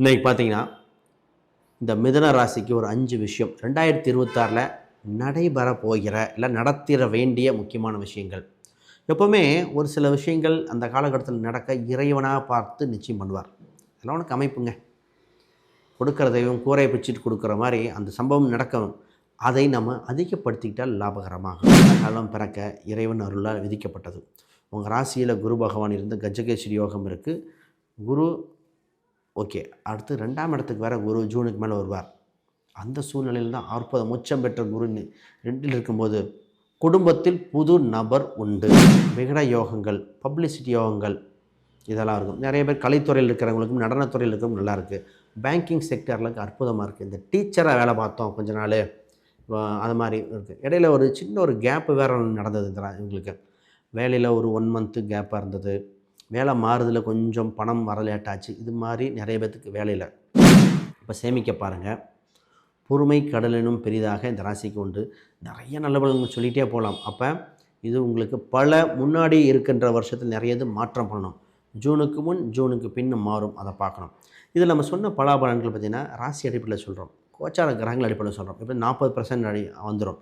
இன்றைக்கி பார்த்தீங்கன்னா இந்த மிதன ராசிக்கு ஒரு அஞ்சு விஷயம். ரெண்டாயிரத்தி இருபத்தாறில் நடைபெற போகிற இல்லை நடத்திட வேண்டிய முக்கியமான விஷயங்கள். எப்போவுமே ஒரு சில விஷயங்கள் அந்த காலகட்டத்தில் நடக்க இறைவனாக பார்த்து நிச்சயம் பண்ணுவார். அதெல்லாம் உனக்கு அமைப்புங்க. கொடுக்குற தெய்வம் கூரை பிச்சுட்டு கொடுக்குற மாதிரி அந்த சம்பவம் நடக்கும். அதை நம்ம அதிகப்படுத்திக்கிட்டால் லாபகரமாக. காலம் பிறக்க இறைவன் அருளால் விதிக்கப்பட்டது. உங்கள் ராசியில் குரு பகவான் இருந்து கஜகேஸ்வரி யோகம் இருக்குது குரு ஓகே. அடுத்து ரெண்டாம் இடத்துக்கு வேறு குரு ஜூனுக்கு மேலே வருவார். அந்த சூழ்நிலையில் தான் அற்புதம் உச்சம் பெற்ற குரு ரெண்டில் இருக்கும்போது குடும்பத்தில் புது நபர் உண்டு. விகட யோகங்கள் பப்ளிசிட்டி யோகங்கள் இதெல்லாம் இருக்கும். நிறைய பேர் கலைத்துறையில் இருக்கிறவங்களுக்கும் நடனத்துறையில் இருக்கிறவங்க நல்லா இருக்குது பேங்கிங் செக்டரில் அற்புதமாக இருக்குது இந்த டீச்சராக வேலை பார்த்தோம் கொஞ்ச நாள். அது மாதிரி இருக்குது இடையில ஒரு சின்ன ஒரு கேப்பு வேறு நடந்தது இந்த இவங்களுக்கு. வேலையில் ஒரு ஒன் மந்த்து கேப்பாக இருந்தது. வேலை மாறுதில் கொஞ்சம் பணம் வர லேட்டாச்சு இது மாதிரி நிறைய பேர்த்துக்கு வேலையில். இப்போ சேமிக்க பாருங்கள் பொறுமை கடலினும் பெரிதாக இந்த ராசிக்கு உண்டு. நிறைய நல்ல பலன்கள் சொல்லிகிட்டே போகலாம் அப்போ இது உங்களுக்கு பல முன்னாடி இருக்கின்ற வருஷத்தில் நிறைய இது மாற்றம் பண்ணணும். ஜூனுக்கு முன் ஜூனுக்கு பின் மாறும். அதை பார்க்கணும். இதில் நம்ம சொன்ன பலாபலன்கள் பார்த்திங்கன்னா ராசி அடிப்படையில் சொல்கிறோம் கோச்சார கிரகங்கள் அடிப்படையில் சொல்கிறோம் இப்போ நாற்பது பர்சன்ட் அடி வந்துடும்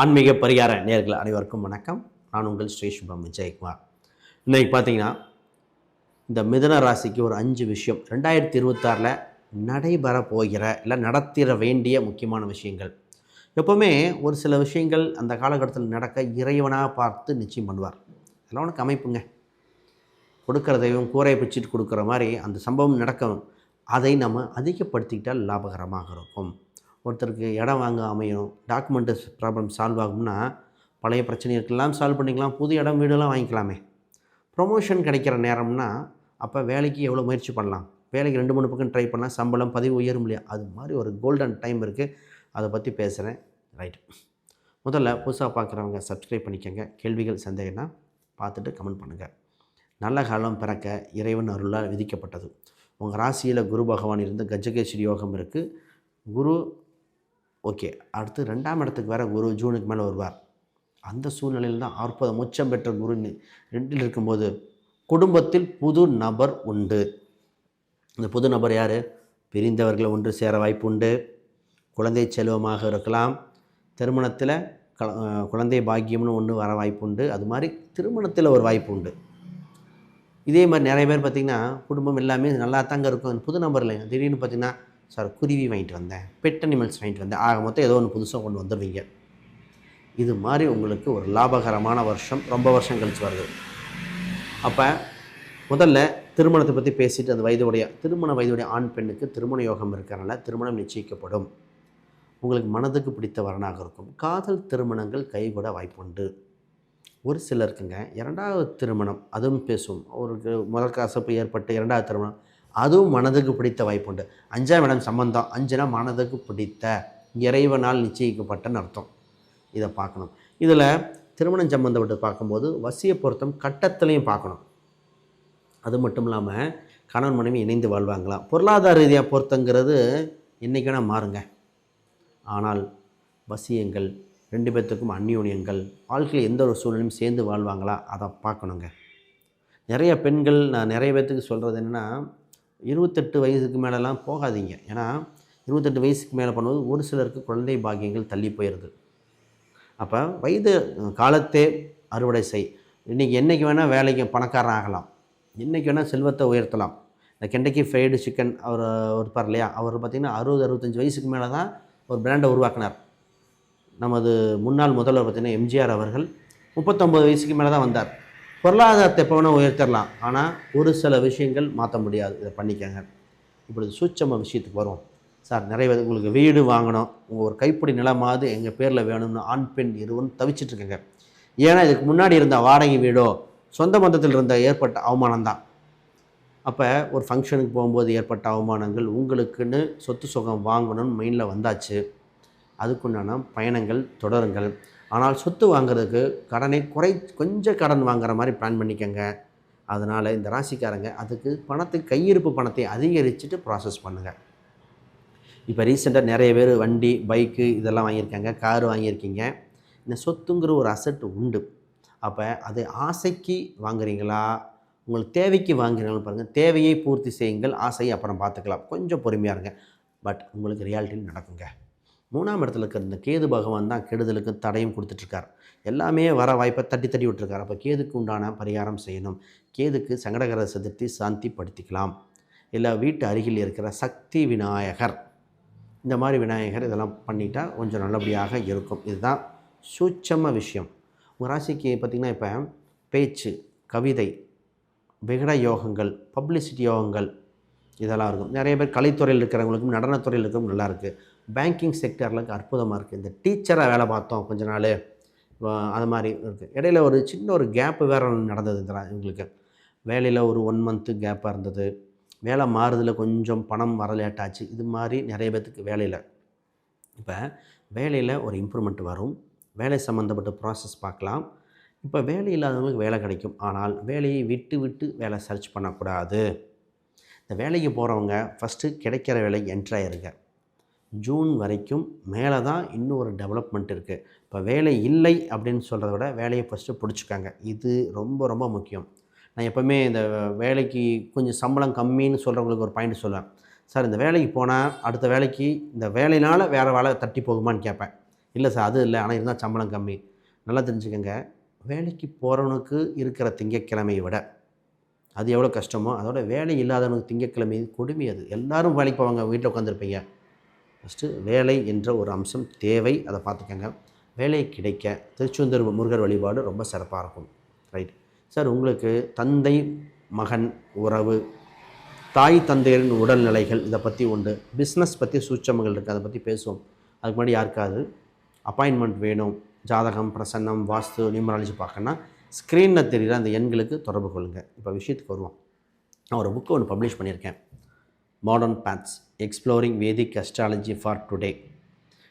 ஆன்மீக பரிகார நேர்கள் அனைவருக்கும் வணக்கம். நான் உங்கள் ஸ்ரீ சுபம் விஜயகுமார். இன்றைக்கி பார்த்தீங்கன்னா இந்த மிதுன ராசிக்கு ஒரு அஞ்சு விஷயம். ரெண்டாயிரத்தி இருபத்தாறில் நடைபெற போகிற இல்லை நடத்திட வேண்டிய முக்கியமான விஷயங்கள். எப்போவுமே ஒரு சில விஷயங்கள் அந்த காலகட்டத்தில் நடக்க இறைவனாக பார்த்து நிச்சயம் பண்ணுவார். அதெல்லாம் உனக்கு அமைப்புங்க. கொடுக்குற தெய்வம் கூரை பிச்சுட்டு கொடுக்குற மாதிரி அந்த சம்பவம் நடக்கும். அதை நம்ம அதிகப்படுத்திக்கிட்டால் லாபகரமாக இருக்கும். ஒருத்தருக்கு இடம் வாங்க அமையும் டாக்குமெண்ட்டு ப்ராப்ளம் சால்வ் ஆகும்னா பழைய பிரச்சனைகளுக்கெல்லாம் சால்வ் பண்ணிக்கலாம் புது இடம் வீடெல்லாம் வாங்கிக்கலாமே. ப்ரொமோஷன் கிடைக்கிற நேரம்னா அப்போ வேலைக்கு எவ்வளோ முயற்சி பண்ணலாம்? வேலைக்கு ரெண்டு மூணு பக்கம் ட்ரை பண்ணால் சம்பளம் பதிவு உயரும் இல்லையா? அது மாதிரி ஒரு கோல்டன் டைம் இருக்குது அதை பற்றி பேசுகிறேன் ரைட் முதல்ல புதுசாக பார்க்குறவங்க சப்ஸ்கிரைப் பண்ணிக்கோங்க. கேள்விகள் சந்தேகம்னா பார்த்துட்டு கமெண்ட் பண்ணுங்கள் நல்ல காலம் பிறக்க இறைவன் அருளால் விதிக்கப்பட்டது. உங்கள் ராசியில் குரு பகவான் இருந்து கஜகேஸ்வரி யோகம் இருக்குது குரு ஓகே. அடுத்து ரெண்டாம் இடத்துக்கு வேறு குரு ஜூனுக்கு மேலே வருவார். அந்த சூழ்நிலையில் தான் அற்புதம் உச்சம் பெற்ற குரு ரெண்டில் இருக்கும்போது குடும்பத்தில் புது நபர் உண்டு. இந்த புது நபர் யார்? பிரிந்தவர்களை ஒன்று சேர வாய்ப்பு உண்டு. குழந்தை செல்வமாக இருக்கலாம். திருமணத்தில் குழந்தை பாக்கியம்னு ஒன்று வர வாய்ப்பு உண்டு. அது மாதிரி திருமணத்தில் ஒரு வாய்ப்பு உண்டு. இதே மாதிரி நிறைய பேர் பார்த்திங்கன்னா குடும்பம் எல்லாமே நல்லா தாங்க இருக்கும் புது நம்பர் இல்லைங்க திடீர்னு பார்த்திங்கன்னா சார் குருவி வாங்கிட்டு வந்தேன். பெட் அனிமல்ஸ் வாங்கிட்டு வந்தேன். ஆக மொத்தம் ஏதோ ஒன்று புதுசாக கொண்டு வந்துடுவீங்க இது மாதிரி உங்களுக்கு ஒரு லாபகரமான வருஷம் ரொம்ப வருஷம் கழிச்சு வருது. அப்போ முதல்ல திருமணத்தை பற்றி பேசிட்டு அந்த வயதுடைய திருமண வயதுடைய ஆண் பெண்ணுக்கு திருமண யோகம் இருக்கிறனால திருமணம் நிச்சயிக்கப்படும். உங்களுக்கு மனதுக்கு பிடித்த வரனாக இருக்கும். காதல் திருமணங்கள் கைகூட வாய்ப்புண்டு. ஒரு சிலருக்குங்க இரண்டாவது திருமணம் அதுவும் பேசும் ஒரு முதல் கசப்பு ஏற்பட்டு இரண்டாவது திருமணம் அதுவும் மனதுக்கு பிடித்த வாய்ப்புண்டு. அஞ்சாம் இடம் சம்பந்தம். அஞ்சுனா மனதுக்கு பிடித்த இறைவனால் நிச்சயிக்கப்பட்டன்னு அர்த்தம். இதை பார்க்கணும். இதில் திருமணம் சம்பந்தப்பட்டு பார்க்கும்போது வசிய பொருத்தம் கட்டத்துலையும் பார்க்கணும். அது மட்டும் இல்லாமல் கணவன் மனைவி இணைந்து வாழ்வாங்களாம் பொருளாதார ரீதியாக பொருத்தங்கிறது என்றைக்கான மாறுங்க. ஆனால் வசியங்கள் ரெண்டு பேர்த்துக்கும் அந்யோன்யங்கள் வாழ்க்கையில் எந்த ஒரு சூழ்நிலையும் சேர்ந்து வாழ்வாங்களா? அதை பார்க்கணுங்க. நிறைய பெண்கள் நான் நிறைய பேர்த்துக்கு சொல்கிறது என்னென்னா இருபத்தெட்டு வயசுக்கு மேலெலாம் போகாதீங்க. ஏன்னா இருபத்தெட்டு வயசுக்கு மேலே பண்ணும்போது ஒரு சிலருக்கு குழந்தை பாக்கியங்கள் தள்ளி போயிடுது அப்போ வயது காலத்தே அறுவடை செய். இன்றைக்கி என்றைக்கு வேணால் வேலைக்கு பணக்காரன் ஆகலாம். என்றைக்கு வேணால் செல்வத்தை உயர்த்தலாம். இந்த கெண்டக்கி ஃப்ரைடு சிக்கன் அவர் இருப்பார் இல்லையா? அவர் பார்த்திங்கன்னா அறுபது அறுபத்தஞ்சு வயசுக்கு மேலே தான் ஒரு பிராண்டை உருவாக்கினார். நமது முன்னாள் முதல்வர் பார்த்திங்கன்னா எம்ஜிஆர் அவர்கள் முப்பத்தொம்பது வயசுக்கு மேலே தான் வந்தார். பொருளாதாரத்தை எப்போ வேணால் உயர்த்திடலாம் ஆனால் ஒரு சில விஷயங்கள் மாற்ற முடியாது. இதை பண்ணிக்கங்க. இப்பொழுது சூட்சம விஷயத்துக்கு வரும் சார் நிறைய பேர் உங்களுக்கு வீடு வாங்கணும். உங்கள் ஒரு கைப்பிடி நிலமாவது எங்கள் பேரில் வேணும்னு ஆண் பெண் இருவரும் தவிச்சிட்ருக்கங்க. ஏன்னா இதுக்கு முன்னாடி இருந்த வாடகை வீடோ சொந்த பந்தத்தில் இருந்த ஏற்பட்ட அவமானம் தான். அப்போ ஒரு ஃபங்க்ஷனுக்கு போகும்போது ஏற்பட்ட அவமானங்கள் உங்களுக்குன்னு சொத்து சுகம் வாங்கணும்னு மெயினில் வந்தாச்சு. அதுக்குண்டான பயணங்கள் தொடருங்கள். ஆனால் சொத்து வாங்குறதுக்கு கடனை குறை கொஞ்சம் கடன் வாங்குற மாதிரி பிளான் பண்ணிக்கோங்க. அதனால் இந்த ராசிக்காரங்க அதுக்கு பணத்தை கையிருப்பு பணத்தை அதிகரிச்சுட்டு ப்ராசஸ் பண்ணுங்கள் இப்போ ரீசெண்டாக நிறைய பேர் வண்டி பைக்கு இதெல்லாம் வாங்கியிருக்காங்க கார் வாங்கியிருக்கீங்க. இந்த சொத்துங்கிற ஒரு அசட் உண்டு. அப்போ அது ஆசைக்கு வாங்குறீங்களா? உங்களுக்கு தேவைக்கு வாங்குறீங்களான்னு பாருங்கள் தேவையை பூர்த்தி செய்யுங்கள். ஆசையை அப்புறம் பார்த்துக்கலாம். கொஞ்சம் பொறுமையாக இருங்க. பட் உங்களுக்கு ரியாலிட்டியில் நடக்குங்க. மூணாம் இடத்துல இருக்கிற இந்த கேது பகவான் தான் கெடுதலுக்கு தடையும் கொடுத்துட்ருக்கார். எல்லாமே வர வாய்ப்பை தட்டி தட்டி விட்டுருக்கார். அப்போ கேதுக்கு உண்டான பரிகாரம் செய்யணும். கேதுக்கு சங்கடகர சதுர்த்தி சாந்தி படுத்திக்கலாம் இல்லை வீட்டு அருகில் இருக்கிற சக்தி விநாயகர். இந்த மாதிரி விநாயகர் இதெல்லாம் பண்ணிட்டா கொஞ்சம் நல்லபடியாக இருக்கும். இதுதான் சூட்சம விஷயம். உங்கள் ராசிக்கு பார்த்திங்கன்னா இப்போ பேச்சு கவிதை விகட யோகங்கள் பப்ளிசிட்டி யோகங்கள் இதெல்லாம் இருக்கும். நிறைய பேர் கலைத்துறையில் இருக்கிறவங்களுக்கும் நடனத்துறையில் இருக்கிறவங்க நல்லாயிருக்கு பேங்கிங் செக்டரில் அற்புதமாக இருக்குது இந்த டீச்சராக வேலை பார்த்தோம் கொஞ்ச நாள். அது மாதிரி இருக்குது இடையில ஒரு சின்ன ஒரு கேப்பு வேறு நடந்தது இந்த எங்களுக்கு இவங்களுக்கு. வேலையில் ஒரு ஒன் மந்த்து கேப்பாக இருந்தது. வேலை மாறுதில் கொஞ்சம் பணம் வர லேட்டாச்சு ஆச்சு. இது மாதிரி நிறைய பேர்த்துக்கு வேலையில். இப்போ வேலையில் ஒரு இம்ப்ரூவ்மெண்ட் வரும். வேலை சம்மந்தப்பட்ட ப்ராசஸ் பார்க்கலாம். இப்போ வேலை இல்லாதவங்களுக்கு வேலை கிடைக்கும். ஆனால் வேலையை விட்டு விட்டு வேலை சர்ச் பண்ணக்கூடாது. இந்த வேலைக்கு போகிறவங்க ஃபஸ்ட்டு கிடைக்கிற வேலை என்ட்ராயிருங்க ஜூன் வரைக்கும் மேலே தான் இன்னும் ஒரு டெவலப்மெண்ட் இருக்குது இப்போ வேலை இல்லை அப்படின்னு சொல்கிறத விட வேலையை ஃபஸ்ட்டு பிடிச்சிக்காங்க. இது ரொம்ப ரொம்ப முக்கியம். நான் எப்போவுமே இந்த வேலைக்கு கொஞ்சம் சம்பளம் கம்மின்னு சொல்கிறவங்களுக்கு ஒரு பாயிண்ட் சொல்லுவேன். சார் இந்த வேலைக்கு போனால் அடுத்த வேலைக்கு இந்த வேலையினால் வேறு வேலை தட்டி போகுமான்னு கேட்பேன். இல்லை சார் அது இல்லை. ஆனால் இருந்தால் சம்பளம் கம்மி. நல்லா தெரிஞ்சுக்கோங்க. வேலைக்கு போகிறவனுக்கு இருக்கிற திங்கட்கிழமையை விட அது எவ்வளோ கஷ்டமோ அதோட வேலை இல்லாதவனுக்கு திங்கட்கிழமை கொடுமை அது. எல்லாரும் வேலைக்கு போவாங்க. வீட்டில் உட்காந்துருப்பீங்க ஃபஸ்ட்டு வேலை என்ற ஒரு அம்சம் தேவை அதை பார்த்துக்கோங்க. வேலை கிடைக்க திருச்செந்தூர் முருகர் வழிபாடு ரொம்ப சிறப்பாக இருக்கும். ரைட் சார் உங்களுக்கு தந்தை மகன் உறவு தாய் தந்தையரின் உடல்நிலைகள் இதை பற்றி உண்டு. பிஸ்னஸ் பற்றி சூட்சமங்கள் இருக்குது அதை பற்றி பேசுவோம். அதுக்கு முன்னாடி யாருக்காவது அப்பாயின்மெண்ட் வேணும் ஜாதகம் பிரசன்னம் வாஸ்து நியூமராலஜி பார்க்கணுன்னா ஸ்க்ரீனில் தெரிகிற அந்த எண்களுக்கு தொடர்பு கொள்ளுங்கள் இப்போ விஷயத்துக்கு வருவோம். நான் ஒரு புக்கு ஒன்று பப்ளிஷ் பண்ணியிருக்கேன். Modern paths exploring Vedic astrology for today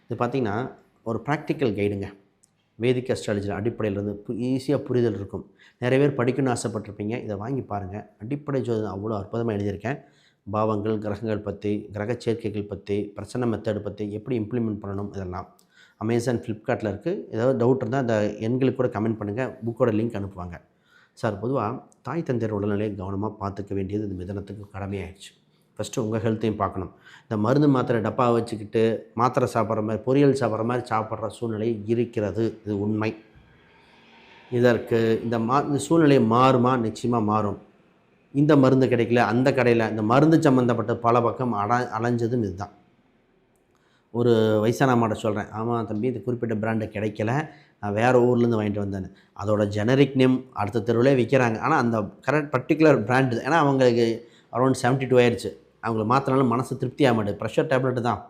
இது பார்த்திங்கன்னா ஒரு ப்ராக்டிக்கல் கைடுங்க வேதிக் அஸ்ட்ராலஜி அடிப்படையிலிருந்து ஈஸியாக புரிதல் இருக்கும். நிறைய பேர் படிக்கணும்னு ஆசைப்பட்டிருப்பீங்க. இதை வாங்கி பாருங்கள் அடிப்படை ஜோதிடம் அவ்வளோ அற்புதமாக எழுதியிருக்கேன். பாவங்கள் கிரகங்கள் பற்றி கிரக சேர்க்கைகள் பற்றி பிரச்சனை மெத்தட் பற்றி எப்படி இம்ப்ளிமெண்ட் பண்ணணும் இதெல்லாம். அமேசான் ஃப்ளிப்கார்ட்டில் இருக்குது ஏதாவது டவுட் இருந்தால் அந்த எண்களுக்கு கூட கமெண்ட் பண்ணுங்கள் புக்கோட லிங்க் அனுப்புவாங்க. சார் பொதுவாக தாய் தந்தையர் உடல்நிலையை கவனமாக பார்த்துக்க வேண்டியது இந்த மிதனத்துக்கு கடமையாயிடுச்சு. ஃபஸ்ட்டு உங்கள் ஹெல்த்தையும் பார்க்கணும். இந்த மருந்து மாத்திரை டப்பா வச்சுக்கிட்டு மாத்திரை சாப்பிட்ற மாதிரி பொரியல் சாப்பிட்ற மாதிரி சாப்பிட்ற சூழ்நிலை இருக்கிறது. இது உண்மை. இதற்கு இந்த மா இந்த சூழ்நிலை மாறுமா? நிச்சயமாக மாறும். இந்த மருந்து கிடைக்கல அந்த கடையில் இந்த மருந்து சம்மந்தப்பட்ட பல பக்கம் அட அலைஞ்சதும் இதுதான். ஒரு வயசான அம்மாட்ட சொல்கிறேன் ஆமாம் தம்பி இது குறிப்பிட்ட பிராண்டு கிடைக்கல. நான் வேறு ஊர்லேருந்து வாங்கிட்டு வந்தேன் அதோட ஜெனரிக் நேம் அடுத்த தெருவிலே விற்கிறாங்க ஆனால் அந்த கரெக்ட் பர்டிகுலர் பிராண்டு ஏன்னா அவங்களுக்கு அரௌண்ட் 72 டூ ஆயிடுச்சு அவங்கள மாற்றினாலும் மனசு திருப்தி ஆக மாட்டேது. ப்ரெஷர் டேப்லெட்டு தான்.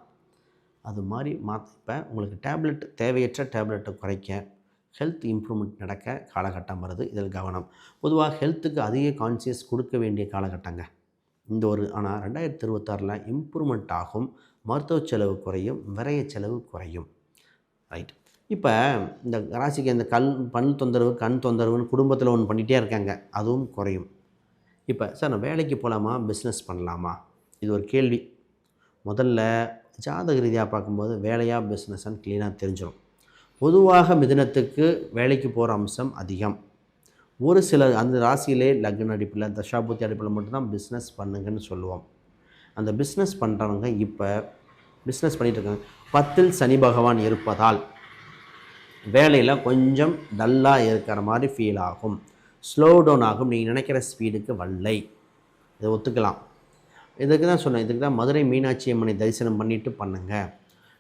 அது மாதிரி மாற்றிப்பேன் இப்போ உங்களுக்கு டேப்லெட் தேவையற்ற டேப்லெட்டை குறைக்க ஹெல்த் இம்ப்ரூவ்மெண்ட் நடக்க காலகட்டம் வருது. இதில் கவனம். பொதுவாக ஹெல்த்துக்கு அதிக கான்சியஸ் கொடுக்க வேண்டிய காலகட்டங்க. இந்த ஒரு ஆனால் ரெண்டாயிரத்தி இருபத்தாறில் இம்ப்ரூவ்மெண்ட் ஆகும். மருத்துவ செலவு குறையும். விரைய செலவு குறையும். ரைட் இப்போ இந்த ராசிக்கு இந்த கண் பண் தொந்தரவு கண் தொந்தரவுன்னு குடும்பத்தில் ஒன்று பண்ணிகிட்டே இருக்காங்க. அதுவும் குறையும். இப்போ சார் நான் வேலைக்கு போகலாமா பிஸ்னஸ் பண்ணலாமா? இது ஒரு கேள்வி. முதல்ல ஜாதக ரீதியாக பார்க்கும்போது வேலையாக பிஸ்னஸ்ன்னு க்ளீனாக தெரிஞ்சிடும் பொதுவாக மிதினத்துக்கு வேலைக்கு போகிற அம்சம் அதிகம். ஒரு சில அந்த ராசியிலே லக்ன அடிப்பில் தசாபூர்த்தி அடிப்பில் மட்டும்தான் பிஸ்னஸ் பண்ணுங்கன்னு சொல்லுவோம். அந்த பிஸ்னஸ் பண்ணுறவங்க இப்போ பிஸ்னஸ் பண்ணிகிட்டு இருக்காங்க. பத்தில் சனி பகவான் இருப்பதால் வேலையில் கொஞ்சம் டல்லாக இருக்கிற மாதிரி ஃபீல் ஆகும். ஸ்லோ டவுன் ஆகும். நீங்கள் நினைக்கிற ஸ்பீடுக்கு வல்லை இதை ஒத்துக்கலாம். இதுக்கு தான் சொன்னேன் இதுக்கு தான் மதுரை மீனாட்சி அம்மனை தரிசனம் பண்ணிவிட்டு பண்ணுங்கள்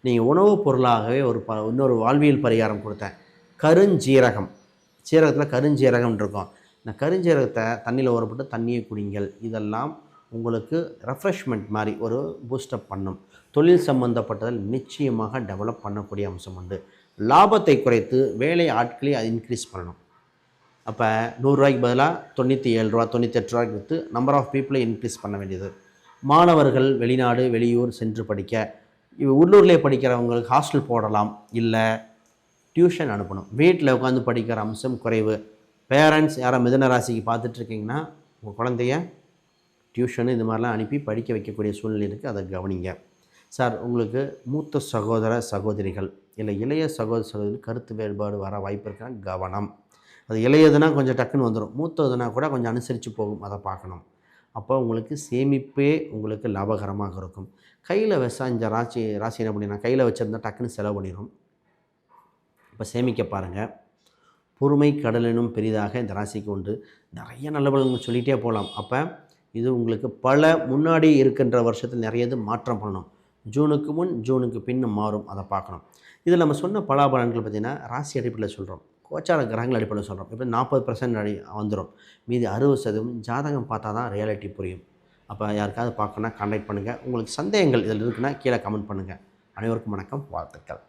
நீங்கள் உணவுப் பொருளாகவே ஒரு ப இன்னொரு வாழ்வியல் பரிகாரம் கொடுத்தேன். கருஞ்சீரகம். சீரகத்தில் கருஞ்சீரகம் இருக்கும். இந்த கருஞ்சீரகத்தை தண்ணியில் ஊறப்பட்டு தண்ணியை குடிங்கள். இதெல்லாம் உங்களுக்கு ரெஃப்ரெஷ்மெண்ட் மாதிரி ஒரு பூஸ்டப் பண்ணும். தொழில் சம்பந்தப்பட்டதில் நிச்சயமாக டெவலப் பண்ணக்கூடிய அம்சம் உண்டு. லாபத்தை குறைத்து வேலை ஆட்களை அது இன்க்ரீஸ் பண்ணணும். அப்போ நூறுரூவாய்க்கு பதிலாக தொண்ணூற்றி ஏழு ரூபா தொண்ணூற்றி எட்டு ரூபாய்க்கு விற்று நம்பர் ஆஃப் பீப்புளை இன்க்ரீஸ் பண்ண வேண்டியது. மாணவர்கள் வெளிநாடு வெளியூர் சென்று படிக்க. உள்ளூர்லேயே படிக்கிறவங்களுக்கு ஹாஸ்டல் போடலாம். இல்லை டியூஷன் அனுப்பணும். வீட்டில் உட்காந்து படிக்கிற அம்சம் குறைவு. பேரண்ட்ஸ் யாரோ மிதன ராசிக்கு பார்த்துட்ருக்கீங்கன்னா உங்கள் குழந்தைய டியூஷனு இது மாதிரிலாம் அனுப்பி படிக்க வைக்கக்கூடிய சூழ்நிலை இருக்குது அதை கவனிங்க. சார் உங்களுக்கு மூத்த சகோதர சகோதரிகள் இல்லை இளைய சகோதர சகோதரி கருத்து வேறுபாடு வர வாய்ப்பு இருக்கா கவனம். அது இளையதுனா கொஞ்சம் டக்குன்னு வந்துடும் மூத்ததுனா கூட கொஞ்சம் அனுசரித்து போகும். அதை பார்க்கணும். அப்போ உங்களுக்கு சேமிப்பே உங்களுக்கு லாபகரமாக இருக்கும். கையில் வச்சா இந்த ராசி ராசி என்ன பண்ணினா கையில் வச்சுருந்தா டக்குன்னு செலவு பண்ணிடும். இப்போ சேமிக்க பாருங்கள் பொறுமை கடலினும் பெரிதாக இந்த ராசிக்கு உண்டு. நிறைய நல்ல பலன்கள் சொல்லிகிட்டே போகலாம். அப்போ இது உங்களுக்கு பல முன்னாடி இருக்கின்ற வருஷத்தில் நிறைய இது மாற்றம் பண்ணணும். ஜூனுக்கு முன் ஜூனுக்கு பின்னும் மாறும். அதை பார்க்கணும். இதில் நம்ம சொன்ன பலாபலன்கள் பார்த்திங்கன்னா ராசி அடிப்படையில் சொல்கிறோம். கோச்சார கிரகங்கள் அடிப்படையில் சொல்கிறோம் இப்போ நாற்பது பர்சன்ட் அடி வந்துடும் மீதி அறுபது சதவீதம் ஜாதகம் பார்த்தா தான் ரியாலிட்டி புரியும். அப்போ யாருக்காவது பார்க்கணுன்னா கான்டாக்ட் பண்ணுங்கள் உங்களுக்கு சந்தேகங்கள் இதில் இருக்குன்னா கீழே கமெண்ட் பண்ணுங்கள் அனைவருக்கும் வணக்கம். வாழ்த்துக்கள்.